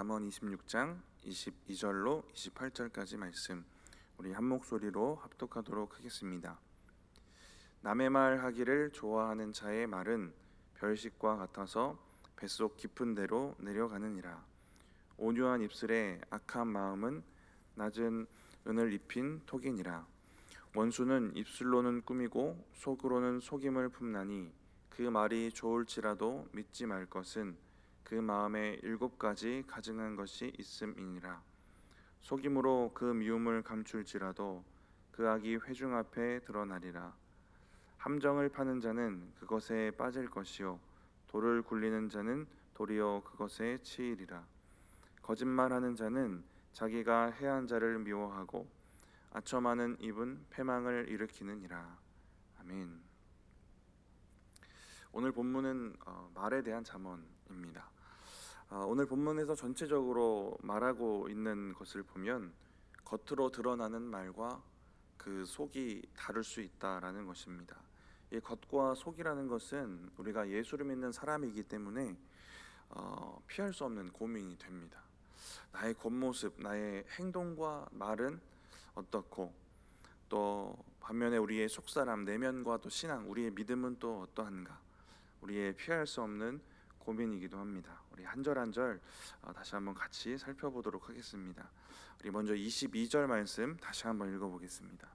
잠언 26장 22절로 28절까지 말씀 우리 한 목소리로 합독하도록 하겠습니다. 남의 말 하기를 좋아하는 자의 말은 별식과 같아서 뱃속 깊은 데로 내려가느니라. 온유한 입술에 악한 마음은 낮은 은을 입힌 톡이니라. 원수는 입술로는 꾸미고 속으로는 속임을 품나니 그 말이 좋을지라도 믿지 말 것은 그 마음에 일곱 가지 가증한 것이 있음이니라. 속임으로 그 미움을 감출지라도 그 악이 회중 앞에 드러나리라. 함정을 파는 자는 그것에 빠질 것이요 돌을 굴리는 자는 도리어 그것에 치이리라. 거짓말하는 자는 자기가 해한 자를 미워하고 아첨하는 입은 패망을 일으키느니라. 아멘. 오늘 본문은 어, 말에 대한 잠언입니다. 어, 오늘 본문에서 전체적으로 말하고 있는 것을 보면 겉으로 드러나는 말과 그 속이 다를 수 있다라는 것입니다. 이 겉과 속이라는 것은 우리가 예수를 믿는 사람이기 때문에 어, 피할 수 없는 고민이 됩니다. 나의 겉모습, 나의 행동과 말은 어떻고 또 반면에 우리의 속사람 내면과 또 신앙, 우리의 믿음은 또 어떠한가? 우리의 피할 수 없는 고민이기도 합니다. 우리 한 절 한 절 다시 한번 같이 살펴보도록 하겠습니다. 우리 먼저 22절 말씀 다시 한번 읽어보겠습니다.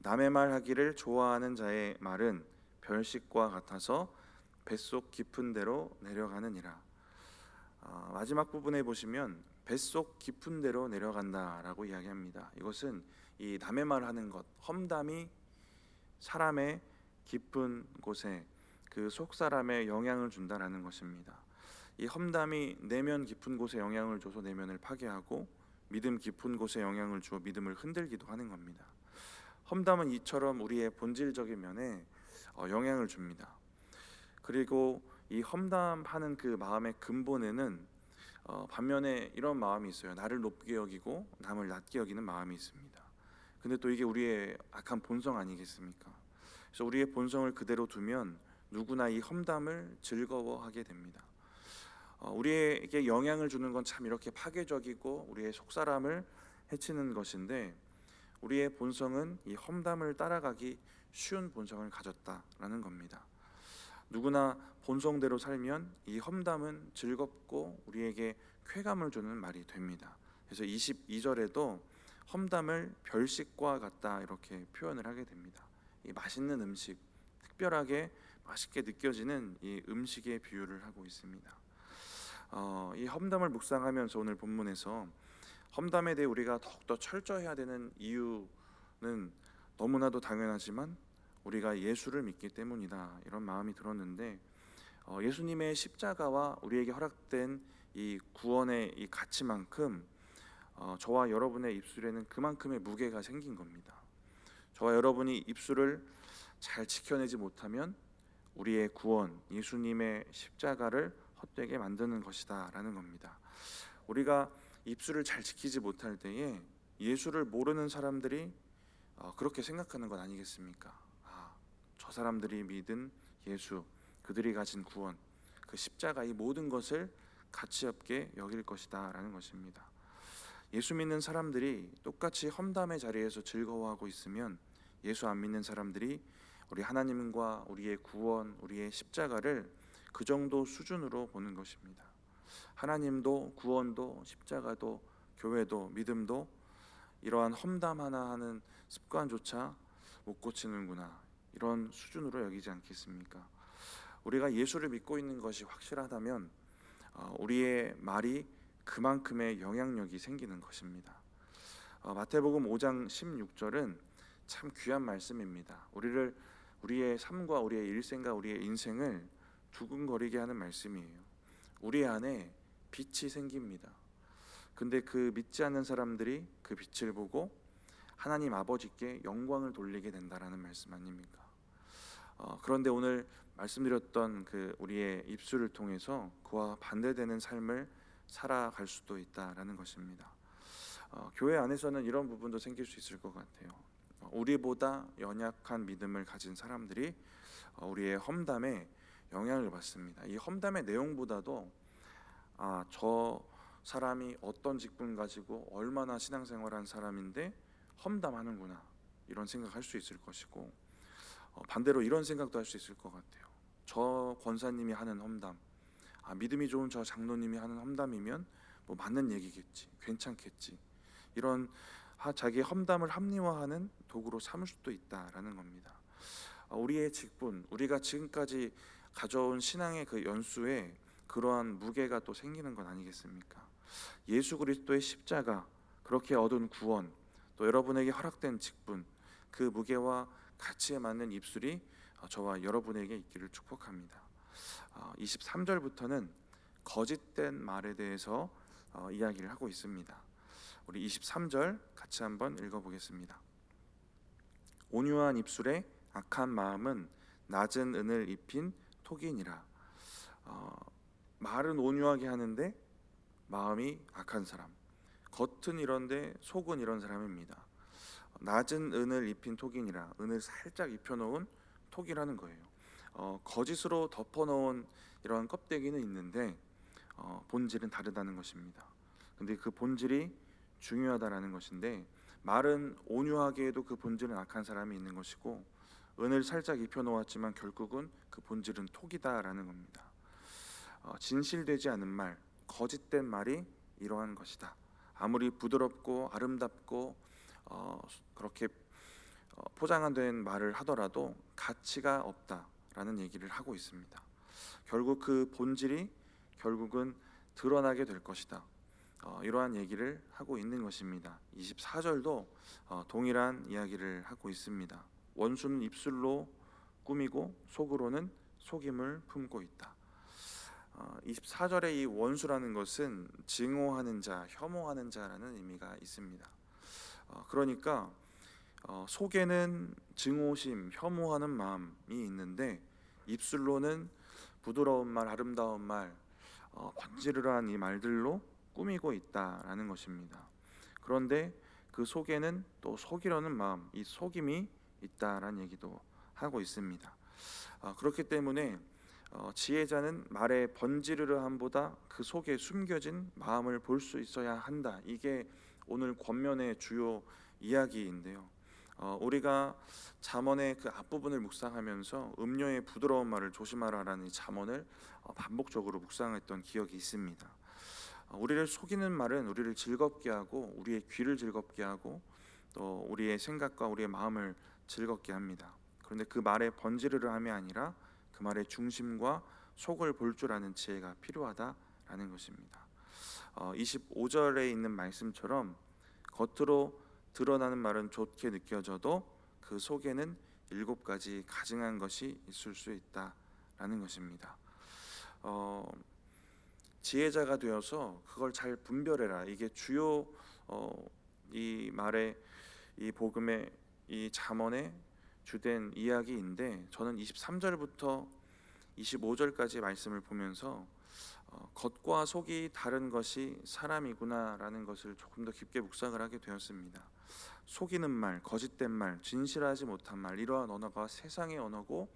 남의 말 하기를 좋아하는 자의 말은 별식과 같아서 뱃속 깊은 데로 내려가느니라. 어, 마지막 부분에 보시면 뱃속 깊은 데로 내려간다라고 이야기합니다. 이것은 이 남의 말 하는 것, 험담이 사람의 깊은 곳에 그 속 사람에 영향을 준다라는 것입니다. 이 험담이 내면 깊은 곳에 영향을 줘서 내면을 파괴하고 믿음 깊은 곳에 영향을 주어 믿음을 흔들기도 하는 겁니다. 험담은 이처럼 우리의 본질적인 면에 어, 영향을 줍니다. 그리고 이 험담하는 그 마음의 근본에는 어, 반면에 이런 마음이 있어요. 나를 높게 여기고 남을 낮게 여기는 마음이 있습니다. 근데 또 이게 우리의 악한 본성 아니겠습니까? 그래서 우리의 본성을 그대로 두면 누구나 이 험담을 즐거워하게 됩니다. 어, 우리에게 영향을 주는 건 참 이렇게 파괴적이고 우리의 속사람을 해치는 것인데 우리의 본성은 이 험담을 따라가기 쉬운 본성을 가졌다라는 겁니다. 누구나 본성대로 살면 이 험담은 즐겁고 우리에게 쾌감을 주는 말이 됩니다. 그래서 22절에도 험담을 별식과 같다 이렇게 표현을 하게 됩니다. 이 맛있는 음식, 특별하게 맛있게 느껴지는 이 음식의 비유를 하고 있습니다. 어, 이 험담을 묵상하면서 오늘 본문에서 험담에 대해 우리가 더욱더 철저해야 되는 이유는 너무나도 당연하지만 우리가 예수를 믿기 때문이다 이런 마음이 들었는데 어, 예수님의 십자가와 우리에게 허락된 이 구원의 이 가치만큼 어, 저와 여러분의 입술에는 그만큼의 무게가 생긴 겁니다. 저와 여러분이 입술을 잘 지켜내지 못하면 우리의 구원, 예수님의 십자가를 헛되게 만드는 것이다라는 겁니다. 우리가 입술을 잘 지키지 못할 때에 예수를 모르는 사람들이 어, 그렇게 생각하는 것 아니겠습니까? 아, 저 사람들이 믿은 예수, 그들이 가진 구원, 그 십자가 이 모든 것을 가치 없게 여길 것이다라는 것입니다. 예수 믿는 사람들이 똑같이 험담의 자리에서 즐거워하고 있으면 예수 안 믿는 사람들이 우리 하나님과 우리의 구원, 우리의 십자가를 그 정도 수준으로 보는 것입니다. 하나님도 구원도 십자가도 교회도 믿음도 이러한 험담 하나 하는 습관조차 못 고치는구나 이런 수준으로 여기지 않겠습니까? 우리가 예수를 믿고 있는 것이 확실하다면 어, 우리의 말이 그만큼의 영향력이 생기는 것입니다. 어, 마태복음 5장 16절은 참 귀한 말씀입니다. 우리를 우리의 삶과 우리의 일생과 우리의 인생을 두근거리게 하는 말씀이에요. 우리 안에 빛이 생깁니다. 근데 그 믿지 않는 사람들이 그 빛을 보고 하나님 아버지께 영광을 돌리게 된다라는 말씀 아닙니까? 어, 그런데 오늘 말씀드렸던 그 우리의 입술을 통해서 그와 반대되는 삶을 살아갈 수도 있다라는 것입니다. 어, 교회 안에서는 이런 부분도 생길 수 있을 것 같아요. 우리보다 연약한 믿음을 가진 사람들이 어, 우리의 험담에 영향을 받습니다. 이 험담의 내용보다도 아, 저 사람이 어떤 직분 가지고 얼마나 신앙생활한 사람인데 험담하는구나 이런 생각할 수 있을 것이고 어, 반대로 이런 생각도 할 수 있을 것 같아요. 저 권사님이 하는 험담, 아, 믿음이 좋은 저 장로님이 하는 험담이면 뭐 맞는 얘기겠지, 괜찮겠지 이런 하- 자기의 험담을 합리화하는 도구로 삼을 수도 있다라는 겁니다. 어, 우리의 직분, 우리가 지금까지 가져온 신앙의 그 연수에 그러한 무게가 또 생기는 건 아니겠습니까? 예수 그리스도의 십자가, 그렇게 얻은 구원, 또 여러분에게 허락된 직분, 그 무게와 가치에 맞는 입술이 어, 저와 여러분에게 있기를 축복합니다. 23절부터는 거짓된 말에 대해서 어, 이야기를 하고 있습니다. 우리 23절 같이 한번 읽어보겠습니다. 온유한 입술에 악한 마음은 낮은 은을 입힌 톡이니라. 어, 말은 온유하게 하는데 마음이 악한 사람. 겉은 이런데 속은 이런 사람입니다. 낮은 은을 입힌 톡이니라. 은을 살짝 입혀놓은 톡이라는 거예요. 어, 거짓으로 덮어놓은 이런 껍데기는 있는데 어, 본질은 다르다는 것입니다. 근데 그 본질이 중요하다라는 것인데 말은 온유하게 해도 그 본질은 악한 사람이 있는 것이고 은을 살짝 입혀 놓았지만 결국은 그 본질은 톡이다라는 겁니다. 어, 진실되지 않은 말, 거짓된 말이 이러한 것이다. 아무리 부드럽고 아름답고 어, 그렇게 어, 포장된 말을 하더라도 가치가 없다라는 얘기를 하고 있습니다. 결국 그 본질이 결국은 드러나게 될 것이다. 어, 이러한 얘기를 하고 있는 것입니다. 24절도 어, 동일한 이야기를 하고 있습니다. 원수는 입술로 꾸미고 속으로는 속임을 품고 있다. 어, 24절의 이 원수라는 것은 증오하는 자, 혐오하는 자라는 의미가 있습니다. 어, 그러니까 어, 속에는 증오심, 혐오하는 마음이 있는데 입술로는 부드러운 말, 아름다운 말, 어, 번지르르한 이 말들로 꾸미고 있다라는 것입니다. 그런데 그 속에는 또 속이려는 마음, 이 속임이 있다라는 얘기도 하고 있습니다. 어, 그렇기 때문에 어, 지혜자는 말의 번지르르함보다 그 속에 숨겨진 마음을 볼 수 있어야 한다. 이게 오늘 권면의 주요 이야기인데요. 어, 우리가 잠언의 그 앞부분을 묵상하면서 음료의 부드러운 말을 조심하라라는 이 잠언을 어, 반복적으로 묵상했던 기억이 있습니다. 어, 우리를 속이는 말은 우리를 즐겁게 하고 우리의 귀를 즐겁게 하고 또 우리의 생각과 우리의 마음을 즐겁게 합니다. 그런데 그 말의 번지르르 함이 아니라 그 말의 중심과 속을 볼 줄 아는 지혜가 필요하다라는 것입니다. 어, 25절에 있는 말씀처럼 겉으로 드러나는 말은 좋게 느껴져도 그 속에는 일곱 가지 가증한 것이 있을 수 있다라는 것입니다. 어, 지혜자가 되어서 그걸 잘 분별해라. 이게 주요 어, 이 말의 이 복음의 이 잠언의 주된 이야기인데 저는 23절부터 25절까지 말씀을 보면서 어, 겉과 속이 다른 것이 사람이구나라는 것을 조금 더 깊게 묵상을 하게 되었습니다. 속이는 말, 거짓된 말, 진실하지 못한 말 이러한 언어가 세상의 언어고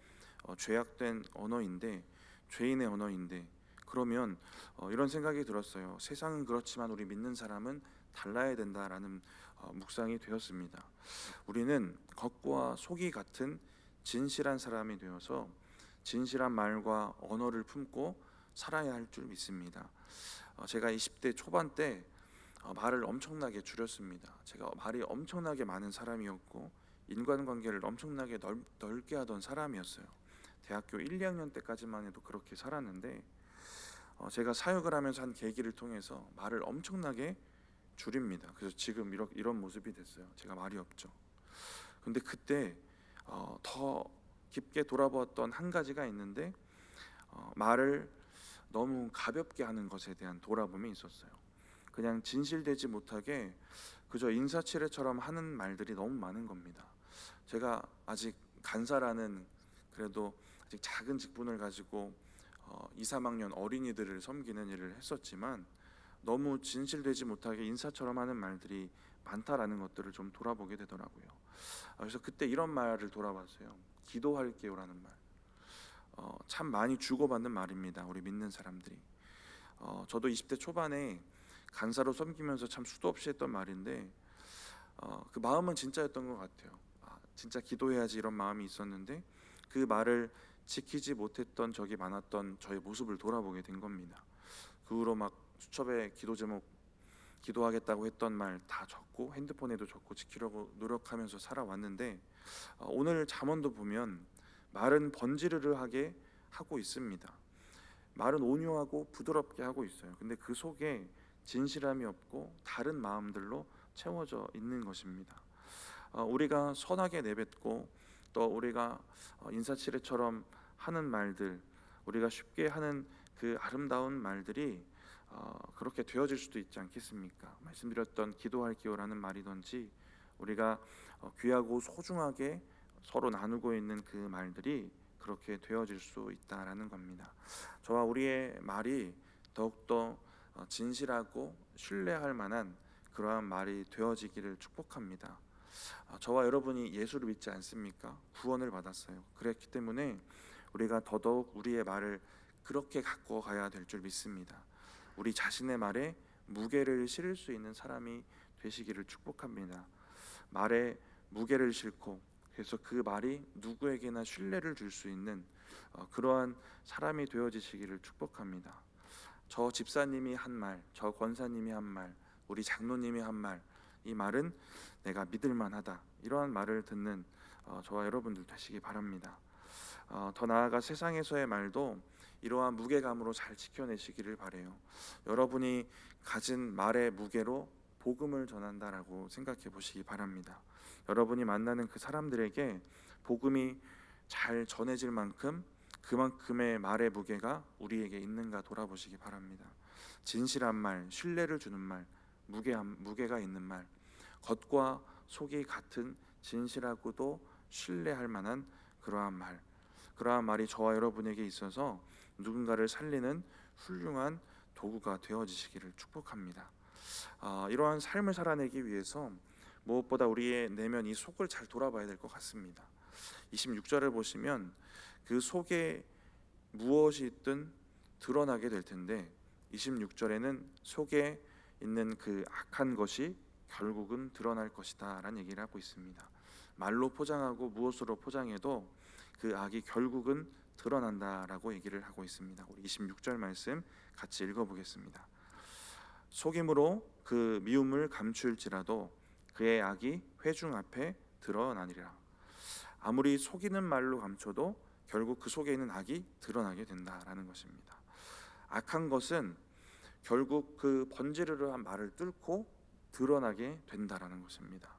어, 죄악된 언어인데 죄인의 언어인데 그러면 어, 이런 생각이 들었어요. 세상은 그렇지만 우리 믿는 사람은 달라야 된다라는 어, 묵상이 되었습니다. 우리는 겉과 속이 같은 진실한 사람이 되어서 진실한 말과 언어를 품고 살아야 할 줄 믿습니다. 어, 제가 20대 초반 때 어, 말을 엄청나게 줄였습니다. 제가 말이 엄청나게 많은 사람이었고 인간관계를 엄청나게 넓, 넓게 하던 사람이었어요. 대학교 1, 2학년 때까지만 해도 그렇게 살았는데 어, 제가 사역을 하면서 한 계기를 통해서 말을 엄청나게 줄입니다. 그래서 지금 이런 이런 모습이 됐어요. 제가 말이 없죠. 근데 그때 어, 더 깊게 돌아보았던 한 가지가 있는데 어, 말을 너무 가볍게 하는 것에 대한 돌아봄이 있었어요. 그냥 진실되지 못하게 그저 인사치레처럼 하는 말들이 너무 많은 겁니다. 제가 아직 간사라는 그래도 아직 작은 직분을 가지고 어, 2, 3학년 어린이들을 섬기는 일을 했었지만 너무 진실되지 못하게 인사처럼 하는 말들이 많다라는 것들을 좀 돌아보게 되더라고요. 아, 그래서 그때 이런 말을 돌아봤어요. 기도할게요라는 말. 어, 참 많이 주고받는 말입니다. 우리 믿는 사람들이. 어, 저도 20대 초반에 간사로 섬기면서 참 수도 없이 했던 말인데 어, 그 마음은 진짜였던 것 같아요. 아, 진짜 기도해야지 이런 마음이 있었는데 그 말을 지키지 못했던 적이 많았던 저의 모습을 돌아보게 된 겁니다. 그 후로 막 수첩에 기도 제목 기도하겠다고 했던 말 다 적고 핸드폰에도 적고 지키려고 노력하면서 살아왔는데 어, 오늘 잠언도 보면 말은 번지르르하게 하고 있습니다. 말은 온유하고 부드럽게 하고 있어요. 근데 그 속에 진실함이 없고 다른 마음들로 채워져 있는 것입니다. 어, 우리가 선하게 내뱉고 또 우리가 어, 인사치레처럼 하는 말들, 우리가 쉽게 하는 그 아름다운 말들이 어, 그렇게 되어질 수도 있지 않겠습니까? 말씀드렸던 기도할게요라는 말이든지 우리가 어, 귀하고 소중하게 서로 나누고 있는 그 말들이 그렇게 되어질 수 있다라는 겁니다. 저와 우리의 말이 더욱더 어, 진실하고 신뢰할 만한 그러한 말이 되어지기를 축복합니다. 아, 저와 여러분이 예수를 믿지 않습니까? 구원을 받았어요. 그랬기 때문에 우리가 더더욱 우리의 말을 그렇게 갖고 가야 될 줄 믿습니다. 우리 자신의 말에 무게를 실을 수 있는 사람이 되시기를 축복합니다. 말에 무게를 싣고 그래서 그 말이 누구에게나 신뢰를 줄 수 있는 어, 그러한 사람이 되어지시기를 축복합니다. 저 집사님이 한 말, 저 권사님이 한 말, 우리 장로님이 한 말, 이 말은 내가 믿을 만하다. 이러한 말을 듣는 어, 저와 여러분들 되시기 바랍니다. 어, 더 나아가 세상에서의 말도 이러한 무게감으로 잘 지켜내시기를 바래요. 여러분이 가진 말의 무게로 복음을 전한다라고 생각해 보시기 바랍니다. 여러분이 만나는 그 사람들에게 복음이 잘 전해질 만큼 그만큼의 말의 무게가 우리에게 있는가 돌아보시기 바랍니다. 진실한 말, 신뢰를 주는 말, 무게함, 무게가 있는 말, 겉과 속이 같은 진실하고도 신뢰할 만한 그러한 말, 그러한 말이 저와 여러분에게 있어서 누군가를 살리는 훌륭한 도구가 되어지시기를 축복합니다. 아, 이러한 삶을 살아내기 위해서 무엇보다 우리의 내면 이 속을 잘 돌아봐야 될 것 같습니다. 26절을 보시면 그 속에 무엇이 있든 드러나게 될 텐데 26절에는 속에 있는 그 악한 것이 결국은 드러날 것이다라는 얘기를 하고 있습니다. 말로 포장하고 무엇으로 포장해도 그 악이 결국은 드러난다라고 얘기를 하고 있습니다. 우리 26절 말씀 같이 읽어보겠습니다. 속임으로 그 미움을 감출지라도 그의 악이 회중 앞에 드러나니라. 아무리 속이는 말로 감춰도 결국 그 속에 있는 악이 드러나게 된다라는 것입니다. 악한 것은 결국 그 번지르르 한 말을 뚫고 드러나게 된다라는 것입니다.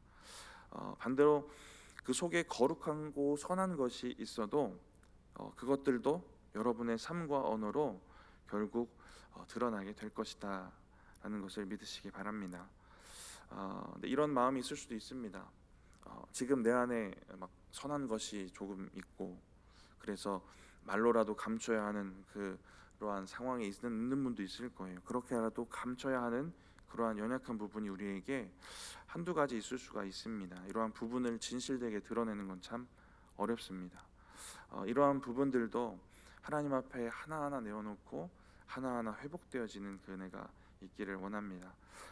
어, 반대로 그 속에 거룩하고 선한 것이 있어도 어, 그것들도 여러분의 삶과 언어로 결국 어, 드러나게 될 것이다 라는 것을 믿으시기 바랍니다. 어, 네, 이런 마음이 있을 수도 있습니다. 어, 지금 내 안에 막 선한 것이 조금 있고 그래서 말로라도 감춰야 하는 그 러한 상황에 있는 분도 있을 거예요. 그렇게라도 감춰야 하는 그러한 연약한 부분이 우리에게 한두 가지 있을 수가 있습니다. 이러한 부분을 진실되게 드러내는 건 참 어렵습니다. 어, 이러한 부분들도 하나님 앞에 하나하나 내어놓고 하나하나 회복되어지는 그 은혜가 있기를 원합니다.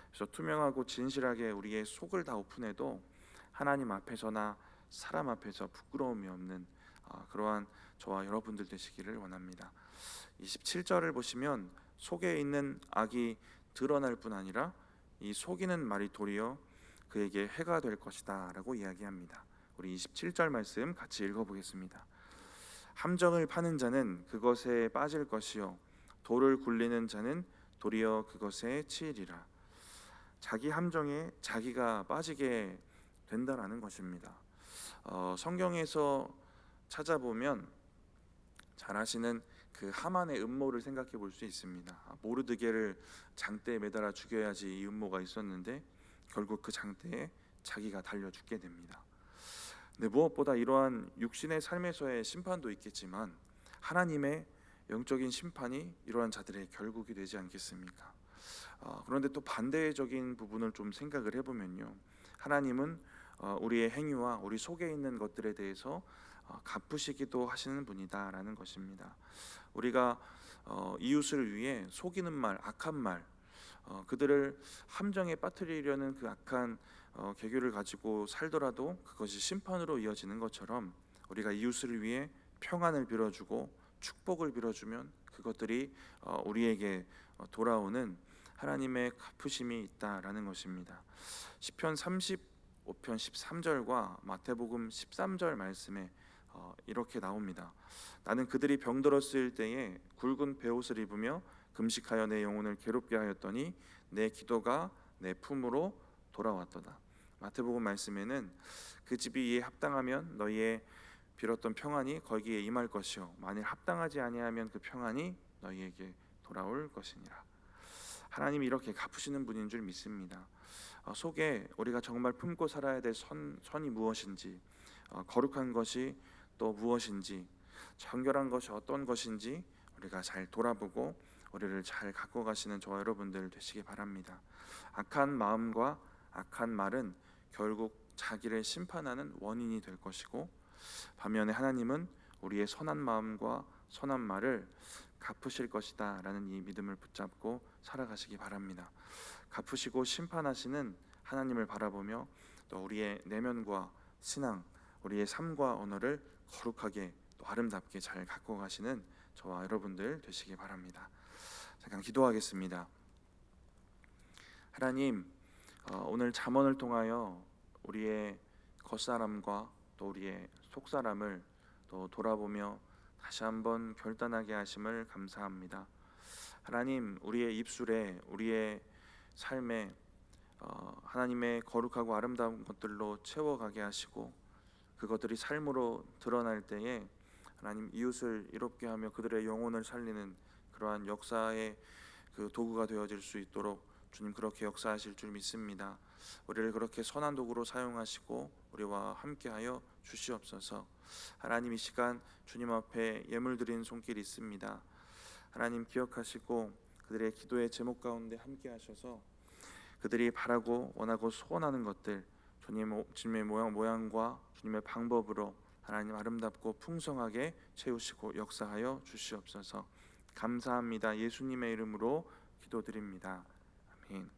그래서 투명하고 진실하게 우리의 속을 다 오픈해도 하나님 앞에서나 사람 앞에서 부끄러움이 없는 어, 그러한 저와 여러분들 되시기를 원합니다. 27절을 보시면 속에 있는 악이 드러날 뿐 아니라 이 속이는 말이 도리어 그에게 해가 될 것이다라고 이야기합니다. 우리 27절 말씀 같이 읽어보겠습니다. 함정을 파는 자는 그것에 빠질 것이요 돌을 굴리는 자는 도리어 그것에 치이리라. 자기 함정에 자기가 빠지게 된다라는 것입니다. 어, 성경에서 찾아보면 잘 아시는 그 하만의 음모를 생각해 볼 수 있습니다. 모르드게를 장대에 매달아 죽여야지 이 음모가 있었는데 결국 그 장대에 자기가 달려 죽게 됩니다. 근데 무엇보다 이러한 육신의 삶에서의 심판도 있겠지만 하나님의 영적인 심판이 이러한 자들의 결국이 되지 않겠습니까? 어, 그런데 또 반대적인 부분을 좀 생각을 해보면요, 하나님은 어, 우리의 행위와 우리 속에 있는 것들에 대해서 어, 갚으시기도 하시는 분이다라는 것입니다. 우리가 어, 이웃을 위해 속이는 말, 악한 말, 어, 그들을 함정에 빠뜨리려는 그 악한 어, 계교를 가지고 살더라도 그것이 심판으로 이어지는 것처럼 우리가 이웃을 위해 평안을 빌어주고 축복을 빌어주면 그것들이 어, 우리에게 어, 돌아오는 하나님의 갚으심이 있다라는 것입니다. 시편 35편 13절과 마태복음 13절 말씀에 어, 이렇게 나옵니다. 나는 그들이 병들었을 때에 굵은 베옷을 입으며 금식하여 내 영혼을 괴롭게 하였더니 내 기도가 내 품으로 돌아왔도다. 마태복음 말씀에는 그 집이 이에 합당하면 너희의 빌었던 평안이 거기에 임할 것이요 만일 합당하지 아니하면 그 평안이 너희에게 돌아올 것이니라. 하나님이 이렇게 갚으시는 분인 줄 믿습니다. 어, 속에 우리가 정말 품고 살아야 될 선, 선이 무엇인지 어, 거룩한 것이 또 무엇인지 정결한 것이 어떤 것인지 우리가 잘 돌아보고 우리를 잘 갖고 가시는 저와 여러분들 되시기 바랍니다. 악한 마음과 악한 말은 결국 자기를 심판하는 원인이 될 것이고 반면에 하나님은 우리의 선한 마음과 선한 말을 갚으실 것이다라는 이 믿음을 붙잡고 살아가시기 바랍니다. 갚으시고 심판하시는 하나님을 바라보며 또 우리의 내면과 신앙, 우리의 삶과 언어를 거룩하게 또 아름답게 잘 갖고 가시는 저와 여러분들 되시기 바랍니다. 잠깐 기도하겠습니다. 하나님, 어, 오늘 잠언을 통하여 우리의 겉사람과 또 우리의 속사람을 또 돌아보며 다시 한번 결단하게 하심을 감사합니다. 하나님, 우리의 입술에 우리의 삶에 어, 하나님의 거룩하고 아름다운 것들로 채워가게 하시고 그것들이 삶으로 드러날 때에 하나님 이웃을 이롭게 하며 그들의 영혼을 살리는 그러한 역사의 그 도구가 되어질 수 있도록 주님 그렇게 역사하실 줄 믿습니다. 우리를 그렇게 선한 도구로 사용하시고 우리와 함께하여 주시옵소서. 하나님 이 시간 주님 앞에 예물 드린 손길이 있습니다. 하나님 기억하시고 그들의 기도의 제목 가운데 함께하셔서 그들이 바라고 원하고 소원하는 것들 주님 주님의 모양 모양과 주님의 방법으로 하나님 아름답고 풍성하게 채우시고 역사하여 주시옵소서. 감사합니다. 예수님의 이름으로 기도드립니다. 아멘.